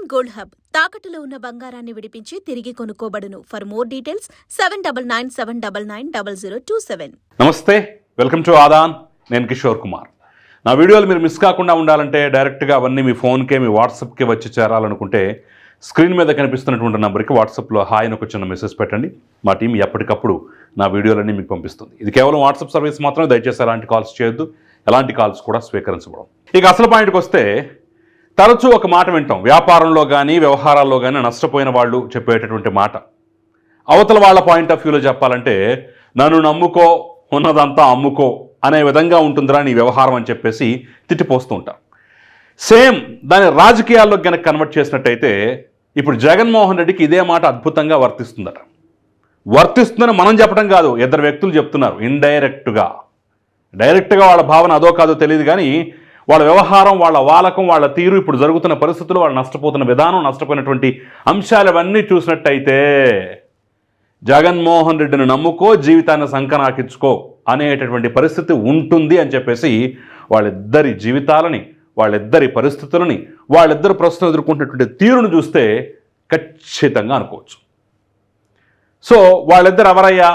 Indian gold hub. తాకట్టులో ఉన్న బంగారాన్ని విడిపించి తిరిగి కొనుక్కోబడును. For more details seven double nine seven double nine double zero two seven నమస్తే వెల్కమ్ టు ఆదాన్ నేను కిషోర్ కుమార్. నా వీడియోలు మీరు మిస్ కాకుండా ఉండాలంటే డైరెక్ట్గా అవన్నీ మీ ఫోన్కే మీ వాట్సాప్కే వచ్చి చేరాలనుకుంటే స్క్రీన్ మీద కనిపిస్తున్నటువంటి నంబర్కి వాట్సాప్లో హాయ్ అని ఒక చిన్న మెసేజ్ పెట్టండి. మా టీం ఎప్పటికప్పుడు నా వీడియోలన్నీ మీకు పంపిస్తుంది. ఇది కేవలం వాట్సాప్ సర్వీస్ మాత్రమే దయచేసి ఎలాంటి కాల్స్ చేయొద్దు. ఎలాంటి కాల్స్ కూడా స్వీకరించబడం ఇక అసలు పాయింట్కి వస్తే తరచూ ఒక మాట వింటాం. వ్యాపారంలో కానీ వ్యవహారాల్లో కానీ నష్టపోయిన వాళ్ళు చెప్పేటటువంటి మాట. అవతల వాళ్ళ పాయింట్ ఆఫ్ వ్యూలో చెప్పాలంటే నన్ను నమ్ముకో ఉన్నదంతా అమ్ముకో అనే విధంగా ఉంటుందిరా నీ వ్యవహారం అని చెప్పేసి తిట్టిపోస్తూ ఉంటాం. సేమ్ దాని రాజకీయాల్లో కనుక కన్వర్ట్ చేసినట్టయితే ఇప్పుడు జగన్మోహన్ రెడ్డికి ఇదే మాట అద్భుతంగా వర్తిస్తుందట. వర్తిస్తుందని మనం చెప్పడం కాదు ఇద్దరు వ్యక్తులు చెప్తున్నారు ఇండైరెక్ట్గా. డైరెక్ట్గా వాళ్ళ భావన అదో కాదో తెలియదు కానీ వాళ్ళ వ్యవహారం వాళ్ళ వాలకం వాళ్ళ తీరు ఇప్పుడు జరుగుతున్న పరిస్థితులు వాళ్ళు నష్టపోతున్న విధానం నష్టపోయినటువంటి అంశాలు అవన్నీ చూసినట్టయితే జగన్మోహన్ రెడ్డిని నమ్ముకో జీవితాన్ని సంకనాకించుకో అనేటటువంటి పరిస్థితి ఉంటుంది అని చెప్పేసి వాళ్ళిద్దరి జీవితాలని వాళ్ళిద్దరి పరిస్థితులని వాళ్ళిద్దరు ప్రస్తుతం ఎదుర్కొంటున్నటువంటి తీరును చూస్తే ఖచ్చితంగా అనుకోవచ్చు. సో వాళ్ళిద్దరు ఎవరయ్యా?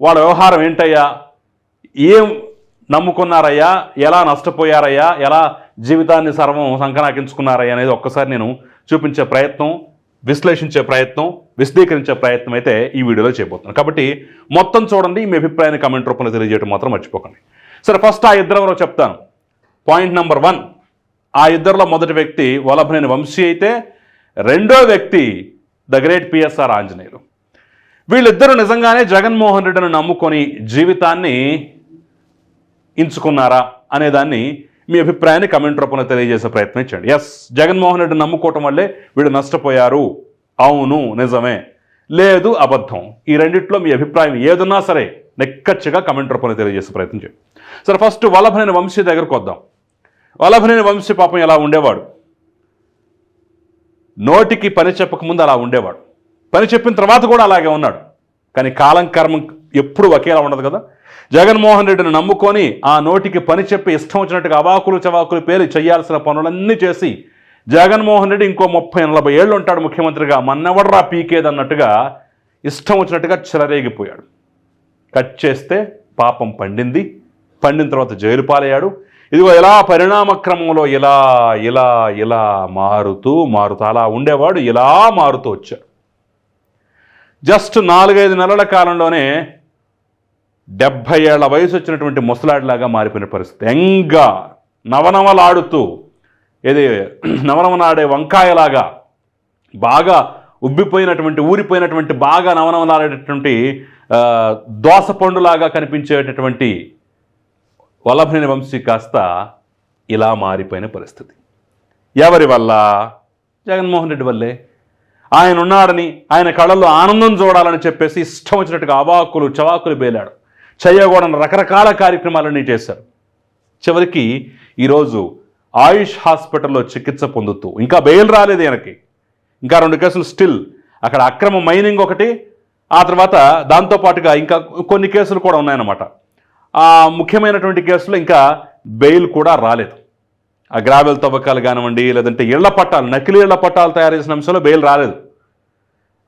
వాళ్ళ వ్యవహారం ఏంటయ్యా? ఏం నమ్ముకున్నారయ్యా? ఎలా నష్టపోయారయ్యా? ఎలా జీవితాన్ని సర్వం సంకనాకించుకున్నారయ్యా అనేది ఒక్కసారి నేను చూపించే ప్రయత్నం విశ్లేషించే ప్రయత్నం విశదీకరించే ప్రయత్నం అయితే ఈ వీడియోలో చేయబోతున్నాను. కాబట్టి మొత్తం చూడండి మీ అభిప్రాయాన్ని కమెంట్ రూపంలో తెలియజేయడం మాత్రం మర్చిపోకండి. సరే ఫస్ట్ ఆ ఇద్దరు ఎవరో చెప్తాను. పాయింట్ నెంబర్ వన్ ఆ ఇద్దరిలో మొదటి వ్యక్తి వల్లభనేని వంశీ అయితే రెండో వ్యక్తి ద గ్రేట్ పిఎస్ఆర్ ఆంజనేయులు. వీళ్ళిద్దరూ నిజంగానే జగన్మోహన్ రెడ్డిని నమ్ముకొని జీవితాన్ని ఎంచుకున్నారా అనేదాన్ని మీ అభిప్రాయాన్ని కమెంట్ రూపంలో తెలియజేసే ప్రయత్నం చేయండి. ఎస్ జగన్మోహన్ రెడ్డి నమ్ముకోవటం వల్లే వీడు నష్టపోయారు. అవును నిజమే. లేదు అబద్ధం. ఈ రెండిట్లో మీ అభిప్రాయం ఏదన్నా సరే నిక్కచ్చిగా కమెంట్ రూపంలో తెలియజేసే ప్రయత్నం చేయండి. సరే ఫస్ట్ వల్లభనేని వంశీ దగ్గరకు వద్దాం. వల్లభనేని వంశీ పాపం ఎలా ఉండేవాడు? నోటికి పని చెప్పకముందు అలా ఉండేవాడు. పని చెప్పిన తర్వాత కూడా అలాగే ఉన్నాడు. కానీ కాలం కర్మం ఎప్పుడు ఒకేలా ఉండదు కదా. జగన్మోహన్ రెడ్డిని నమ్ముకొని ఆ నోటికి పని చెప్పి ఇష్టం వచ్చినట్టుగా అవాకులు చవాకులు పేరు చేయాల్సిన పనులన్నీ చేసి జగన్మోహన్ రెడ్డి ఇంకో ముప్పై నలభై ఏళ్ళు ఉంటాడు ముఖ్యమంత్రిగా మన్నెవడరా పీకేదన్నట్టుగా ఇష్టం వచ్చినట్టుగా చెలరేగిపోయాడు. కట్ చేస్తే పాపం పండింది పండిన తర్వాత జైలు పాలయ్యాడు. ఇదిగో ఇలా పరిణామక్రమంలో ఇలా ఇలా ఇలా మారుతూ మారుతూ అలా ఉండేవాడు ఇలా మారుతూ వచ్చాడు. జస్ట్ నాలుగైదు నెలల కాలంలోనే డెబ్భై ఏళ్ళ వయసు వచ్చినటువంటి ముసలాడిలాగా మారిపోయిన పరిస్థితి. ఎంగా నవనవలాడుతూ ఏది నవనవనాడే వంకాయలాగా బాగా ఉబ్బిపోయినటువంటి ఊరిపోయినటువంటి బాగా నవనవలాడేటటువంటి దోసపండులాగా కనిపించేటటువంటి వల్లభనేని వంశీ కాస్త ఇలా మారిపోయిన పరిస్థితి. ఎవరి వల్ల? జగన్మోహన్ రెడ్డి వల్లే. ఆయన ఉన్నాడని ఆయన కళల్లో ఆనందం చూడాలని చెప్పేసి ఇష్టం వచ్చినట్టుగా అవాకులు చవాకులు బేలాడు. చేయకూడని రకరకాల కార్యక్రమాలన్నీ చేశారు. చివరికి ఈరోజు ఆయుష్ హాస్పిటల్లో చికిత్స పొందుతూ ఇంకా బెయిల్ రాలేదు ఈయనకి. ఇంకా రెండు కేసులు స్టిల్. అక్కడ అక్రమ మైనింగ్ ఒకటి ఆ తర్వాత దాంతోపాటుగా ఇంకా కొన్ని కేసులు కూడా ఉన్నాయన్నమాట. ఆ ముఖ్యమైనటువంటి కేసులు ఇంకా బెయిల్ కూడా రాలేదు. ఆ గ్రావెల్ తవ్వకాలు కానివ్వండి లేదంటే ఇళ్ళ పట్టాలు నకిలీ ఇళ్ళ పట్టాలు తయారు చేసిన అంశంలో బెయిల్ రాలేదు.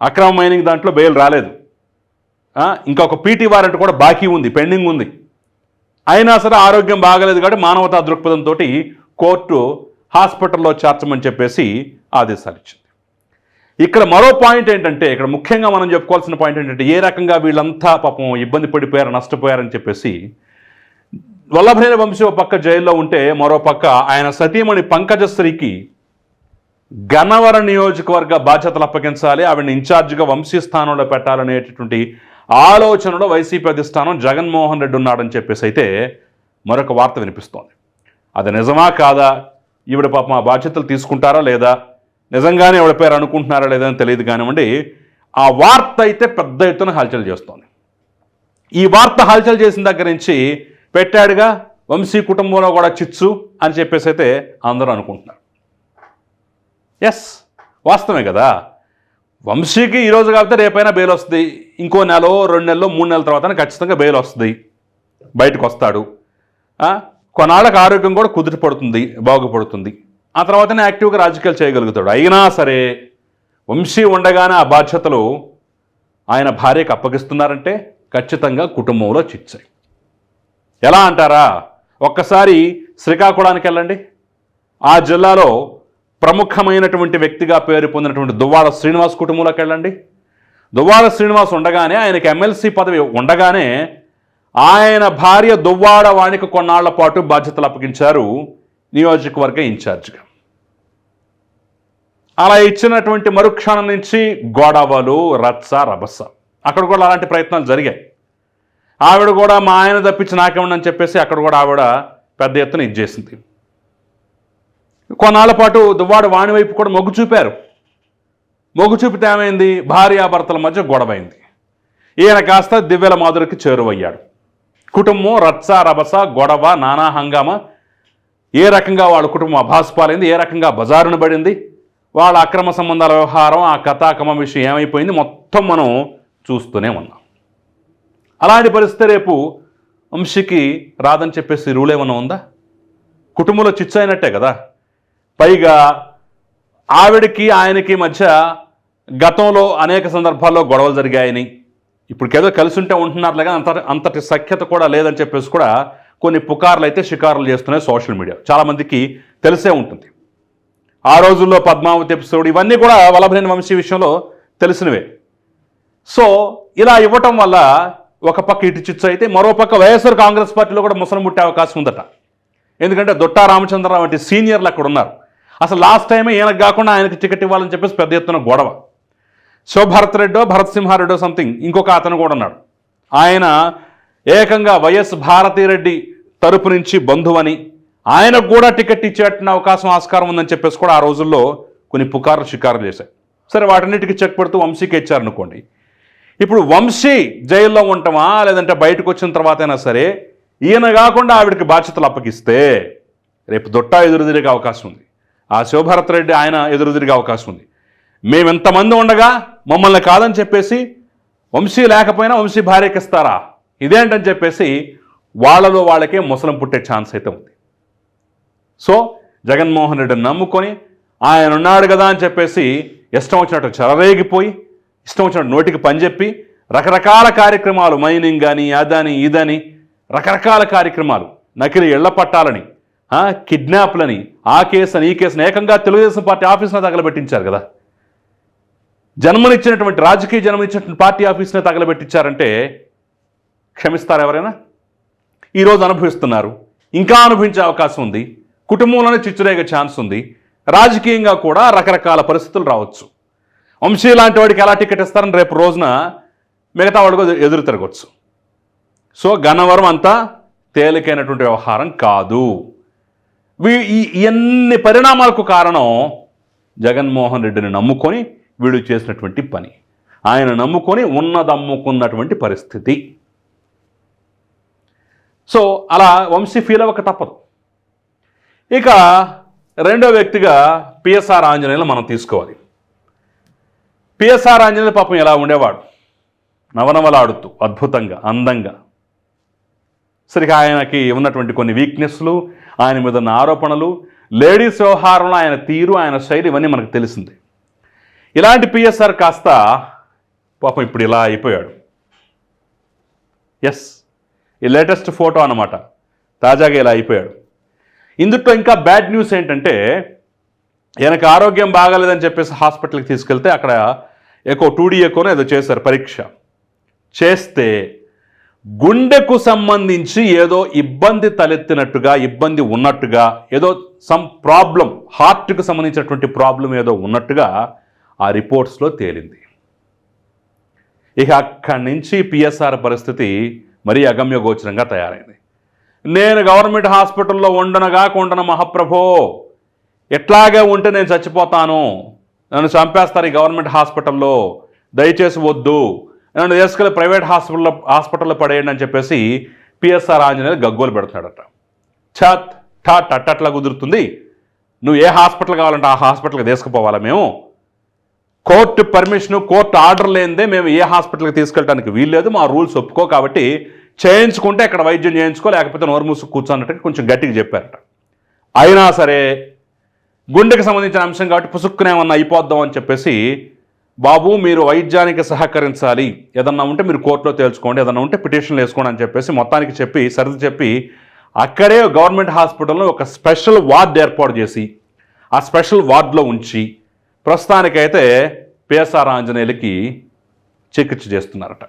అక్రమ మైనింగ్ దాంట్లో బెయిల్ రాలేదు. ఇంకొక ఇంకా ఒక పీటీ వారెంట్ కూడా బాకీ ఉంది పెండింగ్ ఉంది. అయినా సరే ఆరోగ్యం బాగలేదు కాబట్టి మానవతా దృక్పథంతో కోర్టు హాస్పిటల్లో చేర్చమని చెప్పేసి ఆదేశాలు ఇచ్చింది. ఇక్కడ మరో పాయింట్ ఏంటంటే ఇక్కడ ముఖ్యంగా మనం చెప్పుకోవాల్సిన పాయింట్ ఏంటంటే ఏ రకంగా వీళ్ళంతా పాపం ఇబ్బంది పడిపోయారు నష్టపోయారని చెప్పేసి వల్లభనేని వంశీ ఒక పక్క జైల్లో ఉంటే మరో పక్క ఆయన సతీమణి పంకజశ్రీకి గన్నవరం నియోజకవర్గ బాధ్యతలు అప్పగించాలి ఆవిడని ఇన్ఛార్జిగా వంశీ స్థానంలో పెట్టాలనేటటువంటి ఆలోచనలో వైసీపీ అధిష్టానం జగన్మోహన్ రెడ్డి ఉన్నాడని చెప్పేసి అయితే మరొక వార్త వినిపిస్తోంది. అది నిజమా కాదా? ఈవిడ పాపం ఆ బాధ్యతలు తీసుకుంటారా లేదా? నిజంగానే ఎవరి పేరు అనుకుంటున్నారా లేదా అని తెలియదు కానివ్వండి ఆ వార్త అయితే పెద్ద ఎత్తున హల్చల్ చేస్తోంది. ఈ వార్త హల్చల్ చేసిన దగ్గర నుంచి పెట్టాడుగా వంశీ కుటుంబంలో కూడా చిచ్చు అని చెప్పేసి అయితే అందరూ అనుకుంటున్నారు. ఎస్ వాస్తవమే కదా? వంశీకి ఈరోజు కాకపోతే రేపైనా బెయిల్ వస్తుంది. ఇంకో నెలలో రెండు నెలలో మూడు నెలల తర్వాత ఖచ్చితంగా బెయిల్ వస్తుంది. బయటకు వస్తాడు. కొన్నాళ్ళకి ఆరోగ్యం కూడా కుదిరి పడుతుంది బాగుపడుతుంది. ఆ తర్వాతనే యాక్టివ్గా రాజకీయాలు చేయగలుగుతాడు. అయినా సరే వంశీ ఉండగానే ఆ బాధ్యతలు ఆయన భార్యకు అప్పగిస్తున్నారంటే ఖచ్చితంగా కుటుంబంలో చిచ్చాయి. ఎలా అంటారా? ఒక్కసారి శ్రీకాకుళానికి వెళ్ళండి. ఆ జిల్లాలో ప్రముఖమైనటువంటి వ్యక్తిగా పేరు పొందినటువంటి దువ్వాడ శ్రీనివాస్ కుటుంబంలోకి వెళ్ళండి. దువ్వాడ శ్రీనివాస్ ఉండగానే ఆయనకి ఎమ్మెల్సీ పదవి ఉండగానే ఆయన భార్య దువ్వాడ వాణికి కొన్నాళ్ళ పాటు బాధ్యతలు అప్పగించారు. నియోజకవర్గ ఇన్ఛార్జిగా. అలా ఇచ్చినటువంటి మరుక్షణం నుంచి గోడవలు రచ్చ రభస. అక్కడ కూడా అలాంటి ప్రయత్నాలు జరిగాయి. ఆవిడ కూడా మా ఆయన తప్పించి నాకేమని చెప్పేసి అక్కడ కూడా ఆవిడ పెద్ద ఎత్తున ఇచ్చేసింది కొన్నాళ్ళ పాటు దువ్వాడు వాణి వైపు కూడా మొగ్గు చూపారు. మొగ్గు చూపితే ఏమైంది? భార్యాభర్తల మధ్య గొడవైంది. ఈయన కాస్త దివ్యల మాధురికి చేరువయ్యాడు. కుటుంబం రచ్చ రభస గొడవ నానా హంగామా? ఏ రకంగా వాళ్ళ కుటుంబం అభాస్పాలైంది? ఏ రకంగా బజారును పడింది? వాళ్ళ అక్రమ సంబంధాల వ్యవహారం ఆ కథాకమ విషయం ఏమైపోయింది? మొత్తం మనం చూస్తూనే ఉన్నాం. అలాంటి పరిస్థితి రేపు వంశీకి రాదని చెప్పేసి రూల్ ఏమైనా ఉందా? కుటుంబంలో చిచ్చు అయినట్టే కదా? పైగా ఆవిడకి ఆయనకి మధ్య గతంలో అనేక సందర్భాల్లో గొడవలు జరిగాయని. ఇప్పటికేదో కలిసి ఉంటే ఉంటున్నారులే కానీ అంత అంతటి సఖ్యత కూడా లేదని చెప్పేసి కూడా కొన్ని పుకార్లు అయితే షికారులు చేస్తున్నాయి సోషల్ మీడియా. చాలామందికి తెలిసే ఉంటుంది. ఆ రోజుల్లో పద్మావతి ఎపిసోడ్ ఇవన్నీ కూడా వల్లభనేని వంశీ విషయంలో తెలిసినవే. సో ఇలా ఇవ్వటం వల్ల ఒక పక్క ఇటు చిచ్చు అయితే మరో పక్క వైఎస్ఆర్ కాంగ్రెస్ పార్టీలో కూడా ముసలం ముట్టే అవకాశం ఉందట. ఎందుకంటే దొట్టా రామచంద్రరావు వంటి సీనియర్లు అక్కడ ఉన్నారు. అసలు లాస్ట్ టైం ఈయనకు కాకుండా ఆయనకు టికెట్ ఇవ్వాలని చెప్పేసి పెద్ద ఎత్తున గొడవ. శివభరత్ రెడ్డో భరత్ సింహారెడ్డో సంథింగ్ ఇంకొక అతను కూడా ఉన్నాడు. ఆయన ఏకంగా వైఎస్ భారతీరెడ్డి తరపు నుంచి బంధువని ఆయనకు కూడా టికెట్ ఇచ్చేట అవకాశం ఆస్కారం ఉందని చెప్పేసి కూడా ఆ రోజుల్లో కొన్ని పుకార్లు షికారులు చేశాయి. సరే వాటన్నిటికీ చెక్ పెడుతూ వంశీకి ఇచ్చారనుకోండి ఇప్పుడు వంశీ జైల్లో ఉండటమా లేదంటే బయటకు వచ్చిన తర్వాత అయినా సరే ఈయన కాకుండా ఆవిడకి బాధ్యతలు అప్పగిస్తే రేపు దొట్టా ఎదురు తిరిగే అవకాశం ఉంది. ఆ శివభరత్ రెడ్డి ఆయన ఎదురుదిరిగే అవకాశం ఉంది. మేము ఎంతమంది ఉండగా మమ్మల్ని కాదని చెప్పేసి వంశీ లేకపోయినా వంశీ భార్యకి ఇస్తారా ఇదేంటని చెప్పేసి వాళ్ళలో వాళ్ళకే ముసలం పుట్టే ఛాన్స్ అయితే ఉంది. సో జగన్మోహన్ రెడ్డిని నమ్ముకొని ఆయన ఉన్నాడు కదా అని చెప్పేసి ఇష్టం వచ్చినట్టు చెలరేగిపోయి ఇష్టం వచ్చినట్టు నోటికి పనిచెప్పి రకరకాల కార్యక్రమాలు మైనింగ్ కానీ అదని ఇదని రకరకాల కార్యక్రమాలు నకిలీ ఇళ్ళ పట్టాలని కిడ్నాప్లని ఆ కేసు అని ఈ కేసుని ఏకంగా తెలుగుదేశం పార్టీ ఆఫీస్ని తగలబెట్టించారు కదా. జన్మనిచ్చినటువంటి రాజకీయ జన్మనిచ్చినటువంటి పార్టీ ఆఫీస్నే తగలబెట్టించారంటే క్షమిస్తారు ఎవరైనా? ఈరోజు అనుభవిస్తున్నారు. ఇంకా అనుభవించే అవకాశం ఉంది. కుటుంబంలోనే చిచ్చురేగే ఛాన్స్ ఉంది. రాజకీయంగా కూడా రకరకాల పరిస్థితులు రావచ్చు. వంశీ లాంటి వాడికి ఎలా టికెట్ ఇస్తారని రేపు రోజున మిగతా వాడికి ఎదురు తిరగచ్చు. సో గన్నవరం అంతా తేలికైనటువంటి వ్యవహారం కాదు. వీ- ఈ ఎన్ని పరిణామాలకు కారణం జగన్మోహన్ రెడ్డిని నమ్ముకొని వీడు చేసినటువంటి పని. ఆయన నమ్ముకొని ఉన్నదమ్ముకున్నటువంటి పరిస్థితి. సో అలా వంశీ ఫీల్ అవ్వక తప్పదు. ఇక రెండో వ్యక్తిగా పిఎస్ఆర్ ఆంజనేయులు మనం తీసుకోవాలి. పిఎస్ఆర్ ఆంజనేయులు పాపం ఎలా ఉండేవాడు? నవనవలాడుతూ అద్భుతంగా అందంగా. సరిగా ఆయనకి ఉన్నటువంటి కొన్ని వీక్నెస్లు ఆయన మీద ఉన్న ఆరోపణలు లేడీస్ వ్యవహారంలో ఆయన తీరు ఆయన శైలి ఇవన్నీ మనకు తెలిసింది. ఇలాంటి పిఎస్ఆర్ కాస్త పాపం ఇప్పుడు ఇలా అయిపోయాడు. ఎస్ ఈ లేటెస్ట్ ఫోటో అన్నమాట. తాజాగా ఇలా అయిపోయాడు. ఇందుట్లో ఇంకా బ్యాడ్ న్యూస్ ఏంటంటే ఈయనకు ఆరోగ్యం బాగాలేదని చెప్పేసి హాస్పిటల్కి తీసుకెళ్తే అక్కడ ఎక్కువ టూ డీ ఎకోనో ఏదో చేశారు పరీక్ష. చేస్తే గుండెకు సంబంధించి ఏదో ఇబ్బంది తలెత్తినట్టుగా ఇబ్బంది ఉన్నట్టుగా ఏదో సమ్ ప్రాబ్లం హార్ట్కి సంబంధించినటువంటి ప్రాబ్లం ఏదో ఉన్నట్టుగా ఆ రిపోర్ట్స్లో తేలింది. ఇక అక్కడి నుంచి పిఎస్ఆర్ పరిస్థితి మరీ అగమ్య గోచరంగా తయారైంది. నేను గవర్నమెంట్ హాస్పిటల్లో ఉండనగా కొండన మహాప్రభో ఎట్లాగే ఉంటే నేను చచ్చిపోతాను. నన్ను చంపేస్తారు ఈ గవర్నమెంట్ హాస్పిటల్లో. దయచేసి వద్దు. నన్ను తీసుకెళ్ళి ప్రైవేట్ హాస్పిటల్లో హాస్పిటల్లో పడేయండి అని చెప్పేసి పిఎస్ఆర్ ఆంజనేయులు గగ్గోలు పెడుతున్నాడట ఛాత్ ఠాట్ అట్టట్లా కుదురుతుంది. నువ్వు ఏ హాస్పిటల్ కావాలంటే ఆ హాస్పిటల్కి తీసుకుపోవాలా మేము? కోర్టు పర్మిషన్ కోర్టు ఆర్డర్ లేనిదే మేము ఏ హాస్పిటల్కి తీసుకెళ్ళడానికి వీల్లేదు మా రూల్స్ ఒప్పుకో కాబట్టి చేయించుకుంటే ఇక్కడ వైద్యం చేయించుకో లేకపోతే నోరు మూసు కూర్చోన్నట్టుగా కొంచెం గట్టిగా చెప్పారట. అయినా సరే గుండెకి సంబంధించిన అంశం కాబట్టి పుసుక్కునేమన్నా అయిపోద్దాం అని చెప్పేసి బాబు మీరు వైద్యానికి సహకరించాలి. ఏదన్నా ఉంటే మీరు కోర్టులో తేల్చుకోండి. ఏదన్నా ఉంటే పిటిషన్లు వేసుకోండి అని చెప్పేసి మొత్తానికి చెప్పి సరిది చెప్పి అక్కడే గవర్నమెంట్ హాస్పిటల్లో ఒక స్పెషల్ వార్డ్ ఏర్పాటు చేసి ఆ స్పెషల్ వార్డులో ఉంచి ప్రస్తుతానికైతే పిఎస్ఆర్ ఆంజనేయులకి చికిత్స చేస్తున్నారట.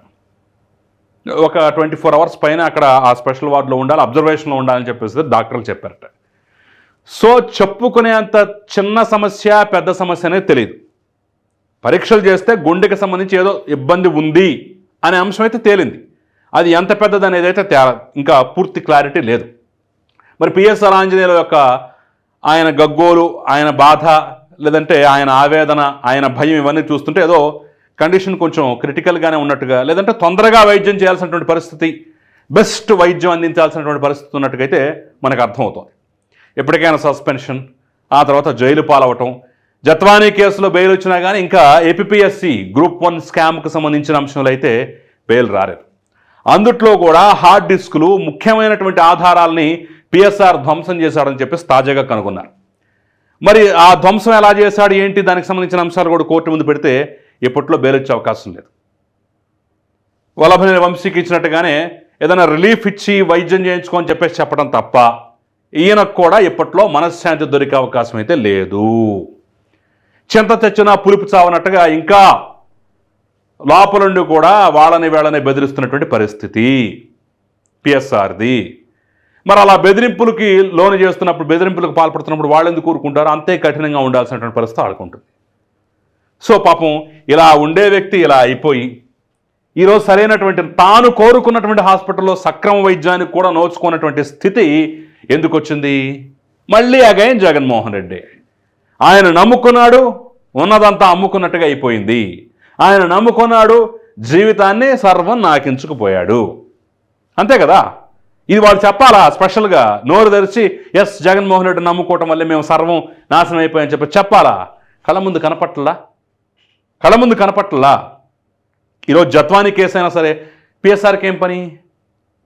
ఒక ట్వంటీ ఫోర్ అవర్స్ పైన అక్కడ ఆ స్పెషల్ వార్డులో ఉండాలి అబ్జర్వేషన్లో ఉండాలని చెప్పేసి డాక్టర్లు చెప్పారట. సో చెప్పుకునేంత చిన్న సమస్య పెద్ద సమస్య అనేది తెలియదు పరీక్షలు చేస్తే గుండెకి సంబంధించి ఏదో ఇబ్బంది ఉంది అనే అంశం అయితే తేలింది. అది ఎంత పెద్దది అనేది అయితే తే ఇంకా పూర్తి క్లారిటీ లేదు. మరి పిఎస్ఆర్ ఆంజనేయుల యొక్క ఆయన గగ్గోలు ఆయన బాధ లేదంటే ఆయన ఆవేదన ఆయన భయం ఇవన్నీ చూస్తుంటే ఏదో కండిషన్ కొంచెం క్రిటికల్గానే ఉన్నట్టుగా లేదంటే తొందరగా వైద్యం చేయాల్సినటువంటి పరిస్థితి బెస్ట్ వైద్యం అందించాల్సినటువంటి పరిస్థితి ఉన్నట్టుగైతే మనకు అర్థమవుతుంది. ఎప్పటికైనా సస్పెన్షన్ ఆ తర్వాత జైలు పాలవటం జత్వానీ కేసులో బెయిల్ వచ్చినా కానీ ఇంకా ఏపీఎస్సి గ్రూప్ వన్ స్కామ్కు సంబంధించిన అంశాలు అయితే బెయిల్ రాలేదు. అందుట్లో కూడా హార్డ్ డిస్కులు ముఖ్యమైనటువంటి ఆధారాలని పిఎస్ఆర్ ధ్వంసం చేశాడని చెప్పేసి తాజాగా కనుగొన్నారు. మరి ఆ ధ్వంసం ఎలా చేశాడు ఏంటి దానికి సంబంధించిన అంశాలు కూడా కోర్టు ముందు పెడితే ఇప్పట్లో బెయిల్ వచ్చే అవకాశం లేదు. వల్లభనేని వంశీకి ఇచ్చినట్టుగానే ఏదైనా రిలీఫ్ ఇచ్చి వైద్యం చేయించుకోని చెప్పేసి చెప్పడం తప్ప ఈయనకు కూడా ఇప్పట్లో మనశ్శాంతి దొరికే అవకాశం అయితే లేదు. చింత తెచ్చినా పులుపు చావనట్టుగా ఇంకా లోపలుండి కూడా వాళ్ళని వీళ్ళని బెదిరిస్తున్నటువంటి పరిస్థితి. పిఎస్ఆర్ది. మరి అలా బెదిరింపులకి లోను చేస్తున్నప్పుడు బెదిరింపులకు పాల్పడుతున్నప్పుడు వాళ్ళు ఎందుకు కూరుకుంటారు అంతే కఠినంగా ఉండాల్సినటువంటి పరిస్థితి ఆడుకుంటుంది సో పాపం ఇలా ఉండే వ్యక్తి ఇలా అయిపోయి ఈరోజు సరైనటువంటి తాను కోరుకున్నటువంటి హాస్పిటల్లో సక్రమ వైద్యానికి కూడా నోచుకున్నటువంటి స్థితి ఎందుకు వచ్చింది మళ్ళీ అగైన్ జగన్మోహన్ రెడ్డి. ఆయన నమ్ముకున్నాడు ఉన్నదంతా అమ్ముకున్నట్టుగా అయిపోయింది. ఆయన నమ్ముకున్నాడు జీవితాన్ని సర్వం నాకించుకుపోయాడు. అంతే కదా? ఇది వాళ్ళు చెప్పాలా స్పెషల్గా? నోరు తెరిచి ఎస్ జగన్మోహన్ రెడ్డి నమ్ముకోవటం వల్లే మేము సర్వం నాశనం అయిపోయాయని చెప్పి చెప్పాలా? కళ్ళ ముందు కనపట్టలా? కళ్ళ ముందు కనపట్టలా? ఈరోజు జత్వానీ కేసు అయినా సరే పిఎస్ఆర్కి ఏం పని?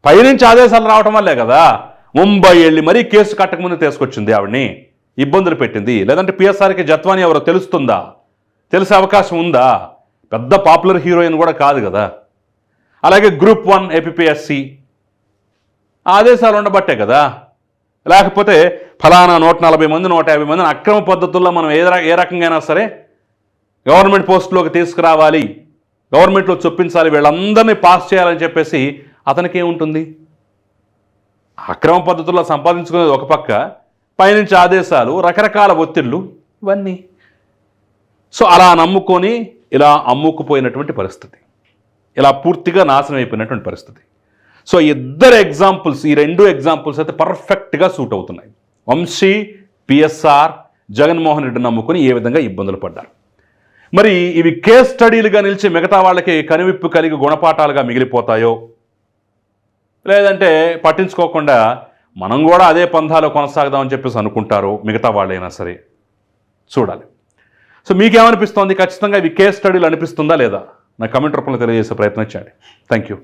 పైనుంచి ఆదేశాలు రావటం వల్లే కదా? ముంబై వెళ్ళి మరీ కేసు కట్టకముందు తీసుకొచ్చింది ఆవిడ్ని. ఇబ్బందులు పెట్టింది. లేదంటే పిఎస్ఆర్కి జత్వాని ఎవరో తెలుస్తుందా? తెలిసే అవకాశం ఉందా? పెద్ద పాపులర్ హీరోయిన్ కూడా కాదు కదా. అలాగే గ్రూప్ వన్ ఏపీఎస్సి ఆదేశాలు ఉండబట్టే కదా. లేకపోతే ఫలానా నూట నలభై మంది నూట యాభై మందిని అక్రమ పద్ధతుల్లో మనం ఏ ఏ రకంగా సరే గవర్నమెంట్ పోస్టులోకి తీసుకురావాలి. గవర్నమెంట్లో చొప్పించాలి. వీళ్ళందరినీ పాస్ చేయాలని చెప్పేసి అతనికి ఏముంటుంది అక్రమ పద్ధతుల్లో సంపాదించుకునేది ఒక పక్క పైనుంచి ఆదేశాలు రకరకాల ఒత్తిళ్ళు ఇవన్నీ. సో అలా నమ్ముకొని ఇలా అమ్ముకుపోయినటువంటి పరిస్థితి. ఇలా పూర్తిగా నాశనం అయిపోయినటువంటి పరిస్థితి. సో ఇద్దరు ఎగ్జాంపుల్స్ ఈ రెండు ఎగ్జాంపుల్స్ అయితే పర్ఫెక్ట్గా సూట్ అవుతున్నాయి. వంశీ పిఎస్ఆర్ జగన్మోహన్ రెడ్డి నమ్ముకొని ఏ విధంగా ఇబ్బందులు పడ్డారు. మరి ఇవి కేస్ స్టడీలుగా నిలిచి మిగతా వాళ్ళకి కనువిప్పు కలిగి గుణపాఠాలుగా మిగిలిపోతాయో? లేదంటే పట్టించుకోకుండా మనం కూడా అదే పంథాలో కొనసాగదామని చెప్పేసి అనుకుంటారు మిగతా వాళ్ళైనా సరే. చూడాలి. సో మీకేమనిపిస్తోంది? ఖచ్చితంగా ఇవి కేస్ స్టడీలు అనిపిస్తుందా లేదా? నా కమెంట్ రూపంలో తెలియజేసే ప్రయత్నం చేయండి. Thank you